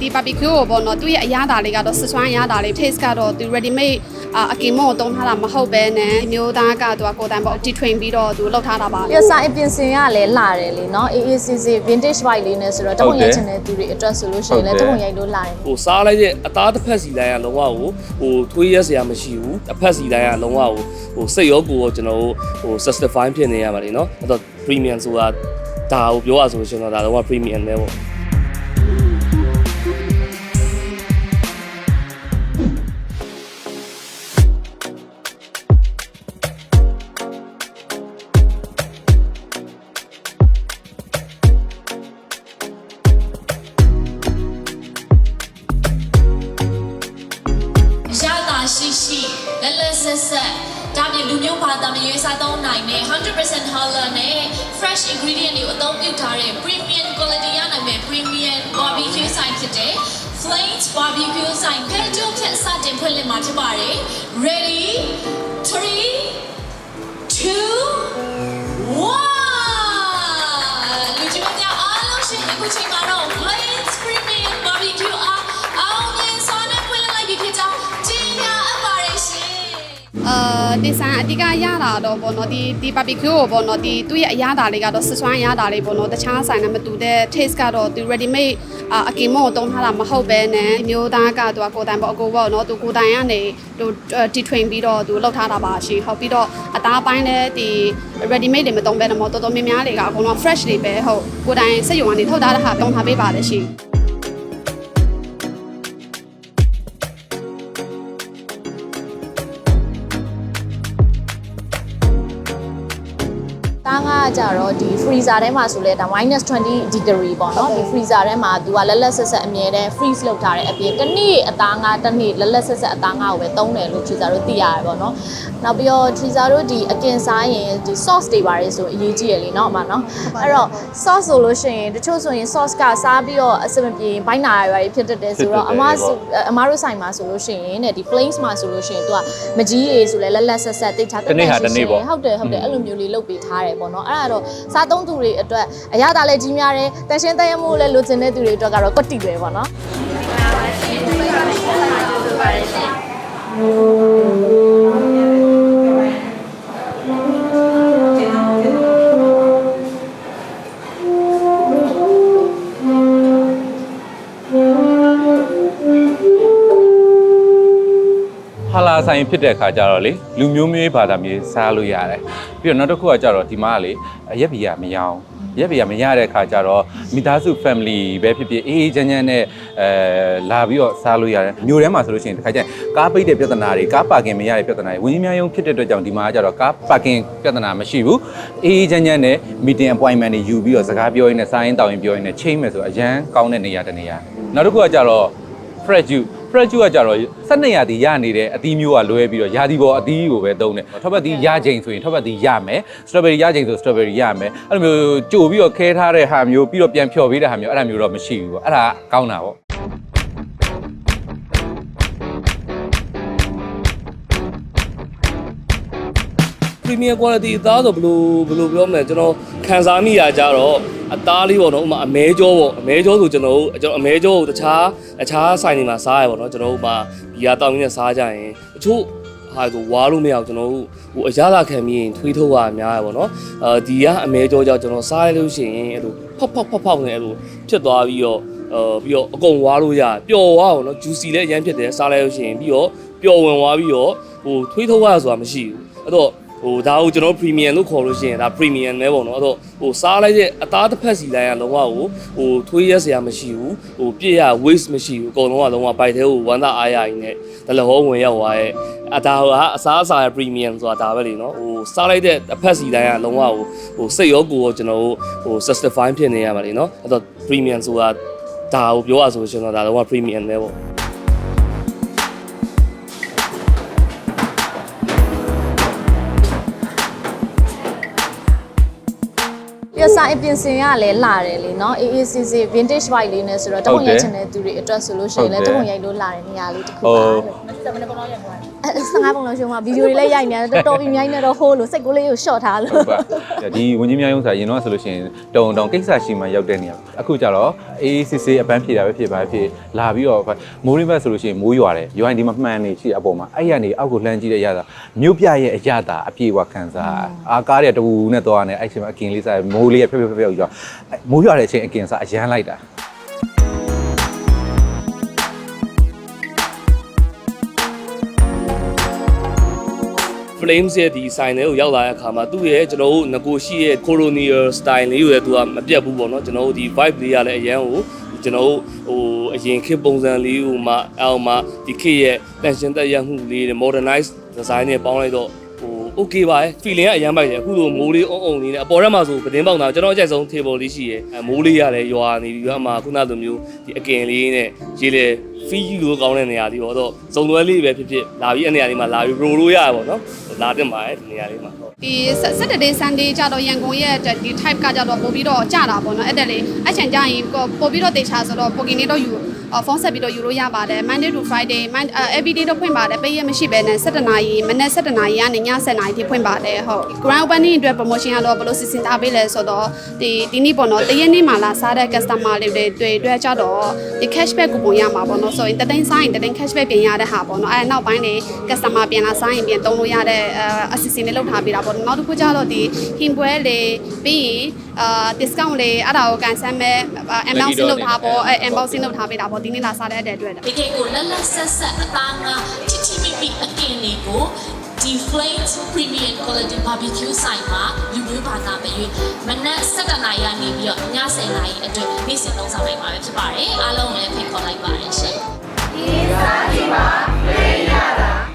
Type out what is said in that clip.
ဒီ barbecue ကိုပေါ့နော်သူ့ရဲ့အရသာလေးကတော့ဆစွမ်းအရသာလေး taste ကတော့သူ ready made အကင်မော့ကိုတုံးထားတာမဟုတ်ပဲနဲ့မျိုးသားကသူကကိုယ်တိုင်ပေါ့တီထွင်ပြီးတော့သူလောက်ထားတာပါပြီးတော့စာအပြင်စင်ကလည်းလာတယ်လေနော် AACC vintage white လေးနဲ့ဆိုတော့တပုံရိုက်ချင်တဲ့သူတွေအတွက်ဆိုလို့ရှိရင်လည်းတပုံရိုက်လို့လာတယ်ဟိုစားလိုက်တဲ့အသားတစ်ဖက်စီတိုင်းကလုံးဝကိုဟိုသွေးရက်စရာမရှိဘူးတစ်ဖက်စီတိုင်းကလုံးဝကိုဟိုစိတ်ရောကိုယ်ရောကျွန်တော်တို့ဟို sustify ဖြစ်နေရပါတယ်နော်အဲ့တော့ premium ဆိုတာဒါကိုပြောရဆိုရှင်တော့ဒါတော့ premium ပဲပေါ့ ဆက်ဆက်ဒါပြင်လူမျိုးဘာသာမရွေးစားသုံးနိုင်တဲ့100% halal နဲ့ fresh ingredient တွေကိုအသုံးပြုထားတဲ့ premium quality ရနိုင်မဲ့ premium barbecue ဆိုင်ဖြစ်တဲ့ Flames barbecue ဆိုင်ဖဲကြိုးဖြတ်စတင်ဖွင့်လှစ်မှာဖြစ်ပါတယ် ready 3 2 အာဒီဇိုင်းအဓိကရတာတော့ပေါ့နော်ဒီဒီ barbecue ကိုပေါ့နော်ဒီသူ့ရဲ့အရသာလေးကတော့ဆွဆွမ်းအရသာလေးပေါ့နော်တခြားဆိုင်နဲ့မတူတဲ့ taste ကတော့သူ ready made အာအကင်မောကိုတုံးထားတာမဟုတ်ပဲနဲ့ဒီမျိုးသားကသူကကိုယ်တိုင်ပေါ့အကိုပေါ့နော်သူကိုယ်တိုင်ကနေသူတီထွင်ပြီးတော့သူလောက်ထားတာပါရှင်ဟုတ်ပြီးတော့အသားပိုင်းလည်းဒီ ready made တွေမတုံးပဲနဲ့မဟုတ်တော်တော်များများတွေကအကုန်လုံး fresh တွေပဲဟုတ်ကိုယ်တိုင်စက်ရုံကနေထုတ်ထားတဲ့ဟာတုံးထားပေးပါတယ်ရှင် ကကြတော့ဒီ freezer ထဲမှာဆိုလဲဒါ -20 degree ပေါ့နော်ဒီ freezer ထဲမှာသူကလက်လက်ဆက်ဆက်အမြဲတမ်း freeze လုပ်ထားတဲ့အပြင်တစ်နေ့အသားငါတစ်နေ့လက်လက်ဆက်ဆက်အသားငါကိုပဲသုံးတယ်လို့ freezer တို့သိရတယ်ပေါ့နော်နောက်ပြီးတော့ freezer တို့ဒီအကင်စားရင်ဒီ sauce တွေပါတယ်ဆိုအရေးကြီးရလေနော်အမနော်အဲ့တော့ sauce ဆိုလို့ရှိရင်တချို့ဆိုရင် sauce ကစားပြီးတော့အစမပြေဘိုင်းနာရရဖြစ်တတ်တယ်ဆိုတော့အမဆိုအမတို့ဆိုင်မှာဆိုလို့ရှိရင်တဲ့ဒီ flames မှာဆိုလို့ရှိရင်သူကမကြီးရေဆိုလဲလက်လက်ဆက်ဆက်တိတ်ချတစ်နေ့ဟာတစ်နေ့ပေါ့ဟုတ်တယ်ဟုတ်တယ်အဲ့လိုမျိုးလေးလုပ်ပေးထားတယ်ပေါ့နော်အဲ့ဒါတော့စားသုံးသူတွေအတွက်အရသာလည်းကြီးများတယ်တန်ရှင်းတန်ရမှုလည်းလိုချင်တဲ့သူတွေအတွက်ကတော့ကွက်တီပဲပေါ့နော် ဆိုင်ဖြစ်တဲ့အခါကျတော့လေလူမျိုးမျိုးဘာသာမျိုးစားလို့ရတယ်ပြီးတော့နောက်တစ်ခုကကျတော့ဒီမှာကလေရက်ဘီကမရောရက်ဘီကမရတဲ့အခါကျတော့မိသားစု family ပဲဖြစ်ဖြစ်အေးအေးချမ်းချမ်းနဲ့အဲလာပြီးတော့စားလို့ရတယ်မြို့ထဲမှာဆိုလို့ရှိရင်တစ်ခါကျရင်ကားပိတ်တဲ့ပြဿနာတွေကားပါကင်မရတဲ့ပြဿနာတွေဝင်းကြီးများယုံဖြစ်တဲ့အတွက်ကြောင့်ဒီမှာကကျတော့ကားပါကင်ပြဿနာမရှိဘူးအေးအေးချမ်းချမ်းနဲ့ meeting appointment တွေယူပြီးတော့စကားပြောရင်းနဲ့စားရင်းတောင်းရင်းပြောရင်းနဲ့ချိန်မယ်ဆိုအရန်ကောင်းတဲ့နေရာတစ်နေရာနောက်တစ်ခုကကျတော့ fresh juice fresh juice ကကြတော့12ရာသီရနေတဲ့အသီးမျိုးကလွဲပြီးတော့ရာသီပေါ်အသီးကိုပဲသုံးတယ်ထောက်ပတ်သီးရချိန်ဆိုရင်ထောက်ပတ်သီးရမယ် strawberry ရချိန်ဆို strawberry ရမယ်အဲ့လိုမျိုးကြိုပြီးတော့ခဲထားတဲ့ဟာမျိုးပြီးတော့ပြန်ဖြော်ပေးတဲ့ဟာမျိုးအဲ့ဒါမျိုးတော့မရှိဘူးပေါ့အဲ့ဒါကောင်းတာပေါ့ premium quality အသားဆိုဘယ်လိုဘယ်လိုပြောမလဲကျွန်တော်ခံစားမိရကြတော့ အသားလေးပေါ့နော်ဥပမာအမဲကြောပေါ့အမဲကြောဆိုကျွန်တော်တို့ကျွန်တော်အမဲကြောကိုတခြားအခြားဆိုင်တွေမှာစားရပေါ့နော်ကျွန်တော်တို့မှာဘီယာတောင်းရင်းနဲ့စားကြရင်တချို့ဟာဆိုဝါလို့မရအောင်ကျွန်တော်တို့ဟိုအရသာခံပြီးရင်ထွေးထုတ်ရအများရပေါ့နော်အဲဒီကအမဲကြောကြောင့်ကျွန်တော်စားရလို့ရှိရင်အဲ့လိုဖောက်ဖောက်ဖောက်ဖောက်နေအဲ့လိုဖြစ်သွားပြီးတော့အဲပြီးတော့အကုန်ဝါလို့ရပျော်သွားပေါ့နော် juicy လည်းအရင်ဖြစ်တယ်စားလိုက်လို့ရှိရင်ပြီးတော့ပျော်ဝင်သွားပြီးတော့ဟိုထွေးထုတ်ရဆိုတာမရှိဘူးအဲ့တော့ ဟိုဒါကိုကျွန်တော် premium လို့ခေါ်လို့ရှိရင်ဒါ premium ပဲပေါ့နော်အဲ့တော့ဟိုစားလိုက်တဲ့အသားတစ်ဖက်စီတိုင်းကလုံးဝကိုဟိုထွေးရက်စရာမရှိဘူးဟိုပြည့်ရ waste မရှိဘူးအကုန်လုံးကလုံးဝဘိုက်သေးကိုဝမ်းသာအားရရင်းနဲ့ဒလဟောဝင်ရောက်သွားရဲ့အဒါကအစားအစာရဲ့ premium ဆိုတာဒါပဲလေနော်ဟိုစားလိုက်တဲ့အဖက်စီတိုင်းကလုံးဝဟိုဟိုစိတ်ရောကိုယ်ရောကျွန်တော်တို့ဟို justify ဖြစ်နေရပါလေနော်အဲ့တော့ premium ဆိုတာဒါကိုပြောရဆိုရှင်တော့ဒါလုံးဝ premium ပဲပေါ့ ဆိုင်အပြင်စင်ကလည်းလာတယ်လေနော် AACC vintage white လေးနဲ့ဆိုတော့တပုံရိုက်ချင်တဲ့သူတွေအတွက်ဆိုလို့ရှိရင်လည်းတပုံရိုက်လို့လာတဲ့နေရာလေးတစ်ခုပါလို့ 15ပုံလုံးရှုံးမှာဗီဒီယိုတွေလည်းရိုက်နေတယ်တော်တော်ပြီးမြိုင်းနေတော့ဟိုးလို့စိတ်ကူးလေးကို short ထားလို့ဟုတ်ပါဒီဝင်ကြီးများရုံးစာရင်တော့ဆိုလို့ရှိရင်တုံတုံကိစ္စရှိမှရောက်တဲ့နေရာအခုကျတော့အေးစစ်စစ်အပန်းဖြေတာပဲဖြစ်ပါဖြစ်လာပြီးတော့မိုးရင်းဘက်ဆိုလို့ရှိရင်မိုးရွာတယ်ရွာရင်ဒီမှာမှန်နေရှိအပေါ်မှာအဲ့ရနေအောက်ကိုလှမ်းကြည့်တဲ့အရသာမြို့ပြရဲ့အရသာအပြေဝခံစားအာကားတဲ့တူနဲ့သွားနေအဲ့ချိန်မှာအကင်လေးစားမိုးလေးဖျက်ဖျက်ဖျက်ဖျက်ပြီးတော့မိုးရွာတဲ့အချိန်အကင်စားအရန်လိုက်တာ flames ရဲ့ဒီ sign လေးကိုရောက်လာတဲ့အခါမှာသူ့ရဲ့ကျွန်တော်တို့ငကိုရှိရဲ့ colonial style လေးကိုလည်းသူကမပြတ်ဘူးပေါ့နော်ကျွန်တော်တို့ဒီ vibe လေးရလည်းအရန်ကိုကျွန်တော်တို့ဟိုအရင်ခေတ်ပုံစံလေးကိုမှအောက်မှာဒီခေတ်ရဲ့ tension တက်ရမှုလေးတွေ modernize design နဲ့ပေါင်းလိုက်တော့ ဟို okay ပါရဲ့ feeling ကအရန်ပိုက်တယ်အခုလိုမိုးလေးအုံအုံလေးနဲ့အပေါ်ထဲမှာဆိုပတင်းပေါက်တာကျွန်တော်အကြိုက်ဆုံး table လေးရှိရဲ့အဲမိုးလေးရလည်းရွာနေပြီးတော့အမှခုနလိုမျိုးဒီအကင်လေးနဲ့ရေးလေ fee လို့ကောင်းတဲ့နေရာလေးပေါ့တော့ဇုံသွဲလေးပဲဖြစ်ဖြစ်လာပြီးအဲ့နေရာလေးမှာလာပြီး roll လို့ရရပါတော့လာတင်ပါတယ်ဒီနေရာလေးမှာဟုတ်ဒီ Saturday Sunday ကြတော့ရန်ကုန်ရဲ့ဒီ type ကကြတော့ပို့ပြီးတော့ကြတာပေါ့နော်အဲ့တက်လေအချင်ကြရင်ပို့ပြီးတော့တေချာဆိုတော့ပိုကင်နေတော့ယူ ဖုန်းဆက်ပြီးတော့ယူလို့ရပါတယ် Monday to Friday every day တော့ဖွင့်ပါတယ်ပေးရမရှိဘဲနဲ့7နာရီမနေ့7နာရီကနေည7နာရီထိဖွင့်ပါတယ်ဟုတ် Grand Opening အတွက် promotion ကတော့ဘယ်လိုစီစဉ်ထားပေးလဲဆိုတော့ဒီဒီနေ့ပေါ့နော်တရက်နေ့မှလာစားတဲ့ customer တွေတွေတွေအတွက်ကြတော့ဒီ cashback coupon ရမှာပေါ့နော်ဆိုရင်တသိန်းစားရင်တသိန်း cashback ပြင်ရတဲ့ဟာပေါ့နော်အဲနောက်ပိုင်းနေ customer ပြန်လာစားရင်ပြန်သုံးလို့ရတဲ့အအစီအစဉ်လေးလုပ်ထားပေးတာပေါ့နောက်တစ်ခုကျတော့ဒီဟင်ပွဲလေးပြီးရင်အာ discount လေးအဲ့ဒါကိုကန်ဆယ်မဲ့ unboxing လုပ်ထားပေါ့အဲ unboxing လုပ်ထားပေးတာပေါ့ဒီနေ့လာစားတဲ့အတွက်တကယ်ကိုလက်လက်ဆက်ဆက်အသားငါချစ်ချစ်မိမိအကင်လေးကိုဒီ Flame Premium Quality Barbecue ဆိုင်မှာလူမျိုးဘာသာမရွေးမနက်7:00နာရီကနေပြီးတော့ည10:00နာရီအတွင်းနေ့စဉ်လုံးဆောင်နိုင်မှာပဲဖြစ်ပါတယ်အားလုံးလည်းဖိတ်ခေါ်လိုက်ပါတယ်ရှင်ဒီစားဒီမှာပြေးရတာ